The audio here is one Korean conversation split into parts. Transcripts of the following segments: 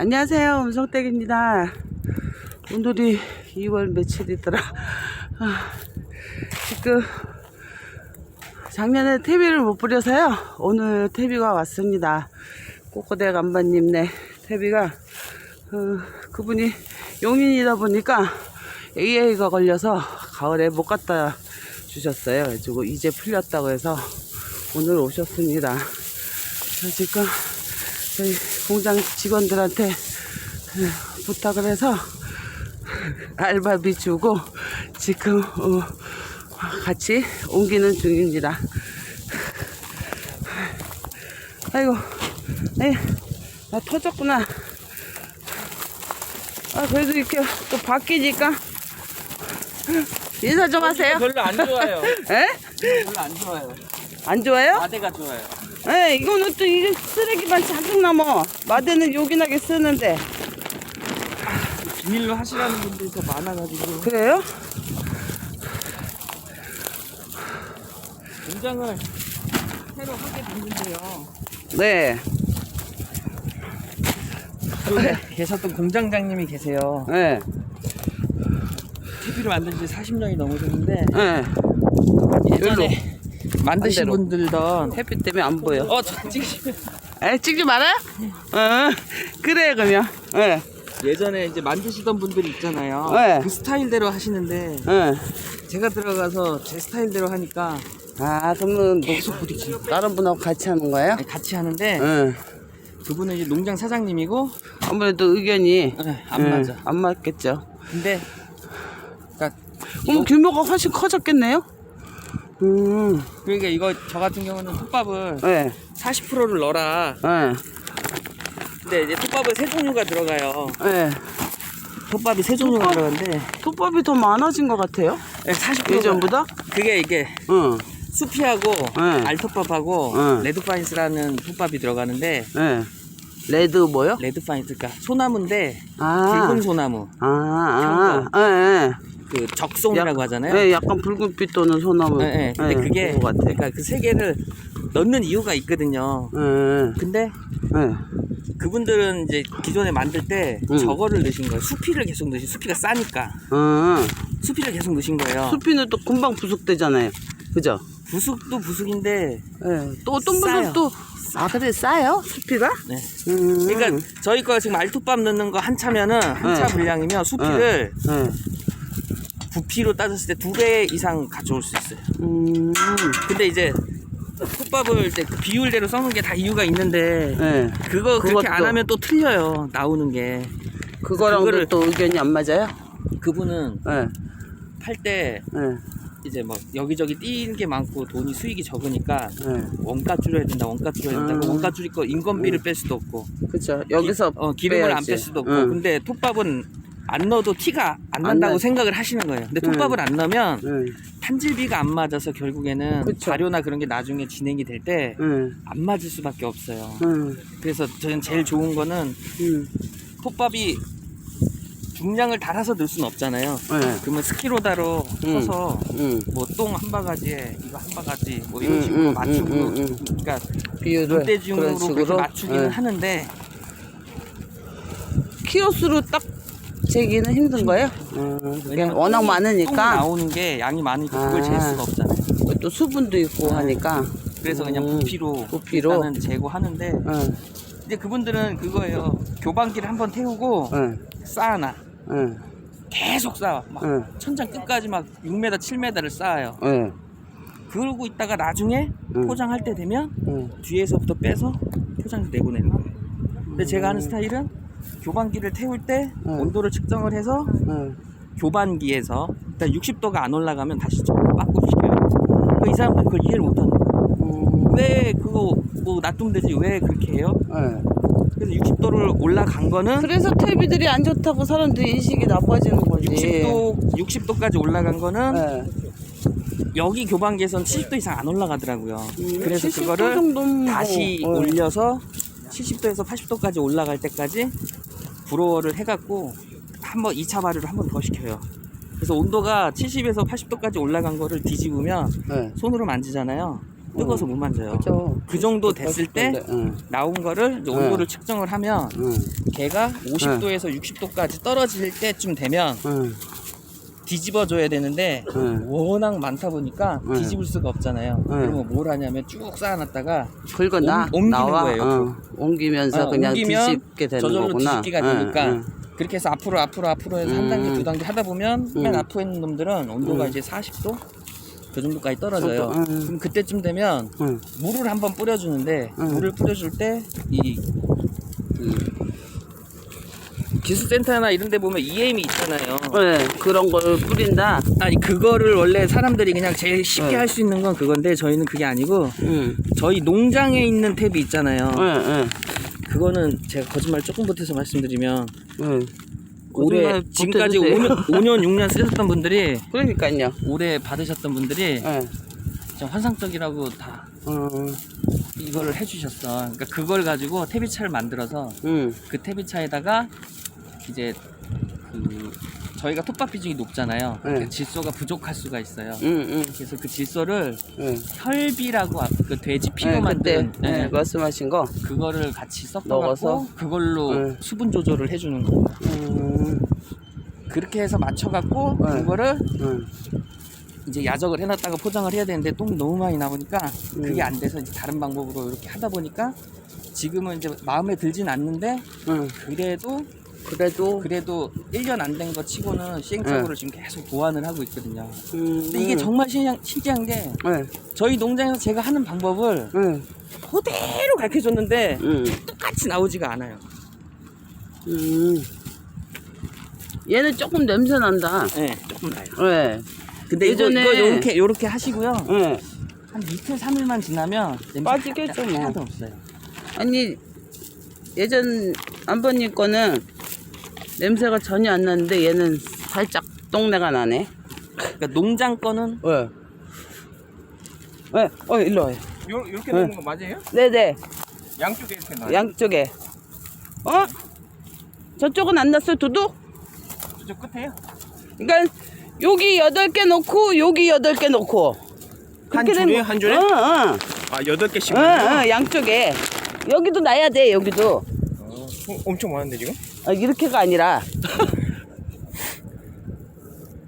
안녕하세요. 음성댁입니다. 오늘이 2월 며칠이더라. 아, 지금 작년에 퇴비를 못 뿌려서요. 오늘 퇴비가 왔습니다. 꼬꼬대 간반님네 퇴비가 어, 그분이 용인이다 보니까 AI가 걸려서 가을에 못 갖다 주셨어요. 그래가지고 이제 풀렸다고 해서 오늘 오셨습니다. 그래서 지금 저희 공장 직원들한테 에, 부탁을 해서 알바비 주고 지금 어, 같이 옮기는 중입니다. 아이고, 에이, 나 터졌구나. 아, 그래도 이렇게 또 바뀌니까 인사 좀 하세요. 별로 안 좋아요. 에? 별로 안 좋아요. 안 좋아요? 마대가 좋아요. 에 이거는 또 이게 쓰레기만 잔뜩 남어. 마대는 요긴하게 쓰는데. 비밀로 하시라는 분들이 더 많아가지고 그래요? 공장을 새로 하게 됐는데요. 네. 그쪽에 계셨던 공장장님이 계세요. 네. TV를 만든 지 40년이 넘으셨는데 네. 예전에 만드신. 분들던 햇빛 때문에 안 보여. 어, 저 찍으시면 에 찍지 말아요? 어. 그래 그러면. 예. 예전에 이제 만드시던 분들이 있잖아요. 네. 그 스타일대로 하시는데 예. 제가 들어가서 제 스타일대로 하니까 아 그러면 녹수 부리지. 다른 분하고 같이 하는 거예요? 같이 하는데 예. 그분은 이제 농장 사장님이고 아무래도 의견이 네, 안 예, 맞아. 안 맞겠죠. 근데 그러니까 그럼 규모가 훨씬 커졌겠네요. 음. 그러니까 이거 저 같은 경우는 톱밥을 예. 40%를 넣어라. 예. 근데 이제 톱밥은 세 종류가 들어가요. 예. 톱밥이 세 종류가 톱밥? 들어가는데 톱밥이 더 많아진 것 같아요. 40% 예전보다? 그게 이게 응. 수피하고 네. 알톱밥하고 네. 레드파인스라는 톱밥이 들어가는데 예. 레드 뭐요? 레드파인스 그러니까 소나무인데 아. 붉은 소나무 아, 아, 예, 그 적송이라고 하잖아요. 예. 예, 약간 붉은빛 도는 소나무. 예, 예. 근데 예, 그게 그거 같아. 그러니까 그 세 개를 넣는 이유가 있거든요. 예, 근데 예. 그분들은 이제 기존에 만들 때 음. 저거를 넣으신 거예요. 수피를 계속 넣으신 수피가 싸니까 어, 수피를 계속 넣으신 거예요. 수피는 또 금방 부숙되잖아요. 그죠? 부숙도 부숙인데 예. 또 어떤 싸요. 분들 또, 아, 근데 싸요? 수피가? 네. 음. 그러니까 저희 거 지금 알톱밥 넣는 거 한차면은 한차 네. 분량이면 수피를 예. 부피로 따졌을 때 두 배 이상 가져올 수 있어요. 음, 근데 이제 톱밥을 이제 그 비율대로 써는 게 다 이유가 있는데 예. 그거 그렇게 그것도. 안 하면 또 틀려요. 나오는 게 그거랑 그거를- 또 의견이 안 맞아요? 그분은 예, 팔때 예, 이제 막 여기저기 띄는 게 많고 돈이 수익이 적으니까 예. 원가 줄여야 된다, 원가 줄여야 된다. 그 음. 원가 줄일 거 인건비를 뺄 수도 없고 그쵸. 여기서. 기, 어, 기름을 안 빼야지. 뺄 수도 없고 응. 근데 톱밥은 안 넣어도 티가 안안 난다고 나지. 생각을 하시는 거예요. 근데 톱밥을 안 넣으면 예, 탄질비가 안 맞아서 결국에는 그쵸. 발효나 그런 게 나중에 진행이 될 때안 예, 맞을 수밖에 없어요. 예, 그래서 저는 제일 좋은 거는 음, 톱밥이 중량을 달아서 넣을 수는 없잖아요. 예, 그러면 스키로다로 음. 쳐서 음. 뭐 똥 한 바가지에 이거 한 바가지 뭐 이런 음, 식으로 음, 맞추고 음, 음, 음. 그러니까 비율을 물대중으로 식으로 맞추기는 예. 하는데 키로수로 딱 재기는 힘든 거예요? 음, 왜냐면 워낙 똥이- 똥이 많으니까 나오는 게 양이 많으니까 그걸 아. 잴 수가 없잖아요. 또 수분도 있고 하니까 그래서 그냥 음, 부피로, 부피로? 일단은 재고하는데 응, 이제 그분들은 그거예요. 교반기를 한번 태우고 응, 쌓아놔. 응, 계속 쌓아. 막 응, 천장 끝까지 막 6m, 7m를 쌓아요. 응, 그러고 있다가 나중에 응. 포장할 때 되면 응. 뒤에서부터 빼서 포장해서 내보내는 거예요. 근데 제가 하는 스타일은 교반기를 태울 때 응. 온도를 측정을 해서 응. 교반기에서 일단 60도가 안 올라가면 다시 시켜요. 그이 사람들은 그걸 이해를 못하는 거예요. 음, 왜 그거 뭐 놔두면 되지 왜 그렇게 해요? 응. 그래서 60도를 올라간 거는 그래서 퇴비들이 안 좋다고 사람들이 인식이 나빠지는 거지. 60도 60도까지 올라간 거는 네. 여기 교반기에서는 70도 이상 안 올라가더라고요. 음, 그래서 70도 그거를 정도면 뭐, 다시 어. 올려서 70도에서 80도까지 올라갈 때까지 브로어를 해갖고 한번 2차 발효를 한 번 더 시켜요. 그래서 온도가 70에서 80도까지 올라간 거를 뒤집으면 네. 손으로 만지잖아요. 뜨거워서 못 만져요. 그죠. 그 정도 됐을 때 응. 나온 거를 이제 네. 온도를 측정을 하면 응. 걔가 50도에서 60도까지 떨어질 때쯤 되면 응. 뒤집어 줘야 되는데 응. 워낙 많다 보니까 네. 뒤집을 수가 없잖아요. 네. 그러면 뭘 하냐면 쭉 쌓아놨다가 긁어나 옮- 옮기는 나와 거예요, 어, 옮기면서 어, 그냥 뒤집게 되는 저절로 거구나 뒤집기가 응, 되니까 응. 그렇게 해서 앞으로 앞으로 앞으로 해서 한 단계 음. 두 단계 하다 보면 맨 음. 앞에 있는 놈들은 온도가 음. 이제 40도 그 정도까지 떨어져요. 음. 그럼 그때쯤 되면 응. 물을 한번 뿌려주는데 음. 물을 뿌려줄 때이그 기술센터나 이런 데 보면 EM이 있잖아요. 네, 그런 걸 뿌린다 아니 그거를 원래 사람들이 그냥 제일 쉽게 네. 할 수 있는 건 그건데 저희는 그게 아니고 응. 저희 농장에 있는 탭이 있잖아요. 응, 응, 그거는 제가 거짓말 조금 보태서 말씀드리면 응. 올해 거짓말 지금까지 보태주세요. 5년, 5년 6년 쓰셨던 분들이 그러니까요 올해 받으셨던 분들이 응. 진짜 환상적이라고 다 응. 이거를 해주셨어. 그러니까 그걸 가지고 태비차를 만들어서 응. 그 태비차에다가 이제 그 저희가 톱밥 비중이 높잖아요. 네. 그 질소가 부족할 수가 있어요. 응, 응, 그래서 그 질소를 응. 혈비라고 앞- 그 돼지 피로 네, 그때 만든 네, 네, 말씀하신 거 그거를 같이 넣어서? 그걸로 네. 수분 조절을 해주는 거. 음, 그렇게 해서 맞춰갖고 네. 그거를 응. 이제 야적을 해놨다가 포장을 해야 되는데 똥이 너무 많이 나오니까 음. 그게 안 돼서 이제 다른 방법으로 이렇게 하다 보니까 지금은 이제 마음에 들진 않는데 응. 그래도 그래도 그래도 1년 안 된 거 치고는 시행착오를 지금 계속 보완을 하고 있거든요. 음, 근데 이게 정말 신기한, 신기한 게 응. 저희 농장에서 제가 하는 방법을 응. 그대로 가르쳐 줬는데 응. 똑같이 나오지가 않아요. 음. 얘는 조금 냄새 난다. 네, 조금 나요. 네. 근데 이거, 예전에- 이거 요렇게 요렇게 하시고요. 네. 한 이틀 삼일만 지나면 냄새 빠지겠죠, 뭐. 하나도 없어요. 아니 예전 안번님 거는 냄새가 전혀 안 나는데 얘는 살짝 똥내가 나네. 그러니까 농장 거는 왜? 왜? 어 일로 와 요. 요, 이렇게 네. 되는 거 맞아요? 네네 양쪽에 이렇게 나. 양쪽에. 어? 저쪽은 안 났어 두둑? 저 끝에요? 그러니까 여기 여덟 개 놓고 여기 여덟 개 놓고. 한 그렇게 된 줄에? 거- 한 줄에? 어, 어. 아 여덟 개씩. 어, 어, 양쪽에. 여기도 놔야 돼 여기도. 어, 엄청 많은데 지금? 아, 이렇게가 아니라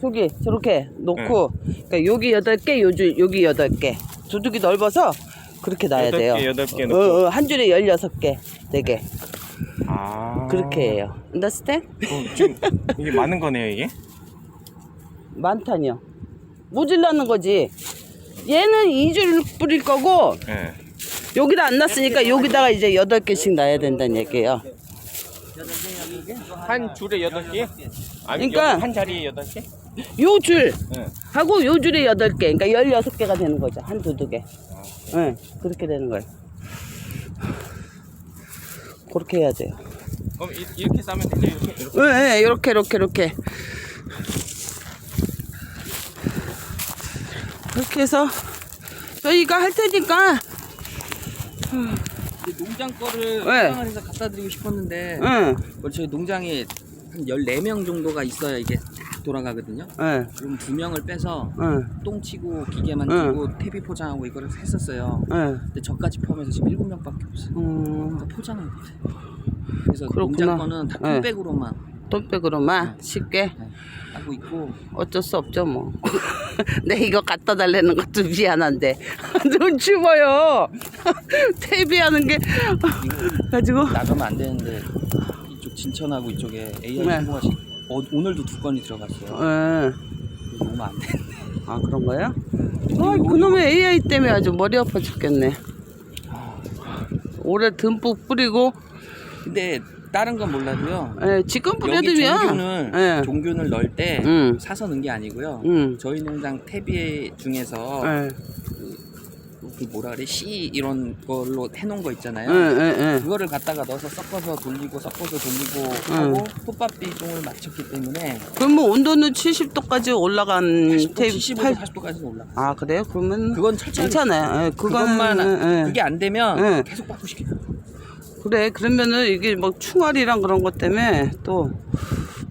저기 저렇게 놓고 그러니까 여기 여덟 개 요주 여기 여덟 개 두둑이 넓어서 그렇게 놔야 여덟 돼요. 개, 여덟 개 어, 놓고. 어, 한 줄에 열여섯 개, 네 개. 아. 그렇게 해요. understand? 어, 지금 이게 많은 거네요 이게? 많다뇨. 모질라는 거지. 얘는 이 줄 뿌릴 거고 네. 여기다 안 놨으니까 여기다가 이제 여덟 개씩 놔야 된다는 얘기예요. 한 줄에 여덟 개? 아니 그러니까- 한 자리에 여덟 개? 요 줄 네. 하고 요 줄에 여덟 개, 그러니까 열여섯 개가 되는 거죠. 한 두둑에. 네, 그렇게 되는 거예요. 그렇게 해야 돼요. 그럼 이, 이렇게 싸면 되죠? 이렇게? 이렇게? 네, 네, 이렇게, 이렇게, 이렇게. 그렇게 해서 저희가 할 테니까, 농장 거를 네. 포장을 해서 갖다 드리고 싶었는데 응, 뭐 저희 농장에 한 14명 정도가 있어야 이게 딱 돌아가거든요. 응, 그럼 두 명을 빼서 응, 똥 치고 기계 만지고 퇴비 포장하고 이거를 했었어요. 응. 근데 저까지 포함해서 지금 7명밖에 없어요. 음, 그러니까 포장을 못해. 그래서. 농장 거는 다 네. 통백으로만 돈백으로만 쉽게 네, 하고 있고 어쩔 수 없죠, 뭐. 내 이거 갖다 달라는 것도 미안한데. 눈치 보여. 퇴비하는 게. 가지고. 나가면 안 되는데 이쪽 진천하고 이쪽에 AI 네. 신고하시 어, 오늘도 두 건이 들어갔어요. 응. 너무 안 돼. 아, 그런 거예요? 아, 그놈의 AI 때문에 아주 머리 아파 죽겠네. 올해 듬뿍 뿌리고, 근데 다른 건 몰라도요. 예, 지금 여기 뿌려두면. 종균을 예. 종균을 넣을 때 음. 사서 넣은 게 아니고요. 응. 저희 농장 퇴비 중에서 예. 그 뭐라 그래 씨 이런 걸로 해놓은 거 있잖아요. 예, 예, 예. 그거를 갖다가 넣어서 섞어서 돌리고 섞어서 돌리고 음. 하고 톱밥 비중을 맞췄기 때문에 그럼 뭐 온도는 70도까지 올라간 80도, 테이프 75도, 8 40도까지 올라. 아, 그래요? 그러면 그건 철저히 괜찮아요. 예, 그것만 그거는, 예, 예. 그게 안 되면 예. 계속 바꾸시켜요. 그래, 그러면은 이게 뭐 충활이랑 그런 것 때문에 또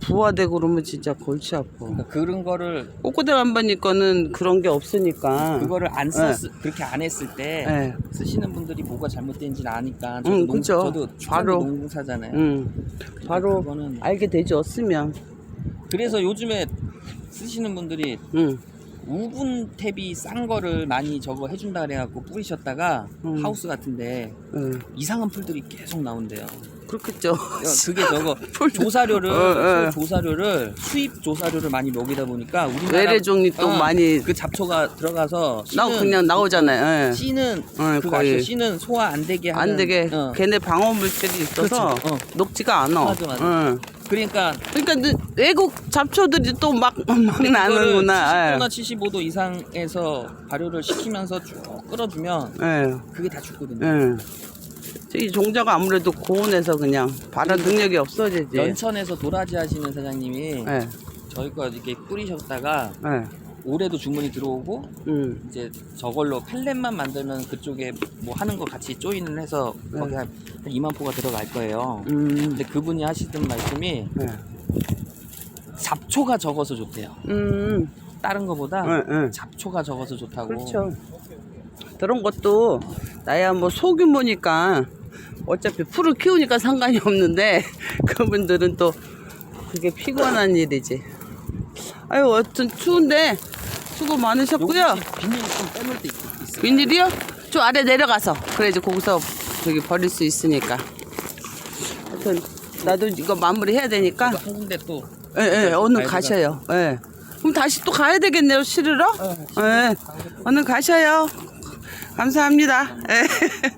부화되고 그러면 진짜 골치 아파. 그러니까 그런 거를 꼬꼬대 한번이 거는 그런 게 없으니까. 그거를 안 썼, 그렇게 안 했을 때 네. 쓰시는 분들이 뭐가 잘못된지는 아니까 저도, 응, 농. 저도 바로. 농사잖아요. 응. 바로 그거는 알게 되죠. 쓰면. 그래서 요즘에 쓰시는 분들이 응. 우분 탭이 싼 거를 많이 저거 해준다 그래갖고 뿌리셨다가 음. 하우스 같은데 응. 이상한 풀들이 계속 나온대요. 그렇겠죠. 그게 저거 풀- 조사료를 어, 어. 소 조사료를 수입 조사료를 많이 먹이다 보니까 우리나라 외래종이 또 어, 많이 그 잡초가 들어가서 나 그냥 나오잖아요. 예. 씨는 어, 그거 거의. 아시죠? 씨는 소화 안 되게 하는 안 되게 어. 걔네 방어 물질이 있어서 그렇죠. 어. 녹지가 않아. 맞아, 맞아. 응. 그러니까 그러니까 느- 외국 잡초들이 또 막 막 나는구나. 70도나 75도 이상에서 발효를 시키면서 쭉 끌어주면 예. 그게 다 죽거든요. 예. 이 종자가 아무래도 고온에서 그냥 발효 능력이 없어지지. 연천에서 도라지 하시는 사장님이 예. 저희 거 이렇게 뿌리셨다가 예. 올해도 주문이 들어오고 음. 이제 저걸로 펠렛만 만들면 그쪽에 뭐 하는 거 같이 조인을 해서 거기 한, 한 2만 포가 들어갈 거예요. 음. 근데 그분이 하시던 말씀이 예. 잡초가 적어서 좋대요. 음. 다른 거보다 예, 예. 잡초가 적어서 좋다고. 그렇죠. 그런 것도 나야 뭐 소규모니까 어차피 풀을 키우니까 상관이 없는데 그분들은 또 그게 피곤한 일이지. 아유, 어떤 추운데 수고 많으셨고요. 비닐 좀 빼놓을 때 있- 있어요. 웬일이요? 저 아래 내려가서 그래야지 거기서 저기 버릴 수 있으니까. 하여튼 나도 이거 마무리 해야 되니까. 한 군데 또 예, 예, 오늘 가셔요. 예. 그럼 다시 또 가야 되겠네요, 실으러? 예. 오늘 가셔요. 감사합니다. 예.